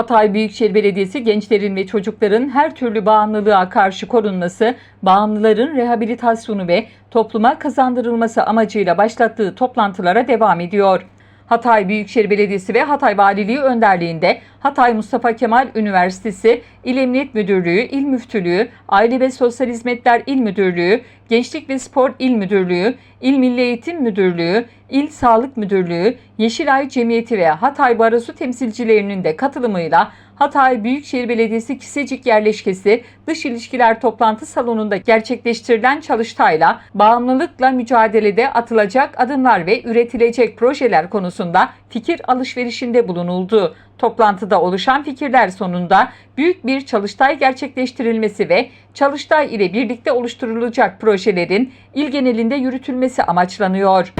Hatay Büyükşehir Belediyesi gençlerin ve çocukların her türlü bağımlılığa karşı korunması, bağımlıların rehabilitasyonu ve topluma kazandırılması amacıyla başlattığı toplantılara devam ediyor. Hatay Büyükşehir Belediyesi ve Hatay Valiliği önderliğinde Hatay Mustafa Kemal Üniversitesi, İl Emniyet Müdürlüğü, İl Müftülüğü, Aile ve Sosyal Hizmetler İl Müdürlüğü, Gençlik ve Spor İl Müdürlüğü, İl Milli Eğitim Müdürlüğü, İl Sağlık Müdürlüğü, Yeşilay Cemiyeti ve Hatay Barosu temsilcilerinin de katılımıyla Hatay Büyükşehir Belediyesi Kisecik Yerleşkesi Dış İlişkiler Toplantı Salonu'nda gerçekleştirilen çalıştayla bağımlılıkla mücadelede atılacak adımlar ve üretilecek projeler konusunda fikir alışverişinde bulunuldu. Toplantıda oluşan fikirler sonunda büyük bir çalıştay gerçekleştirilmesi ve çalıştay ile birlikte oluşturulacak projelerin il genelinde yürütülmesi amaçlanıyor.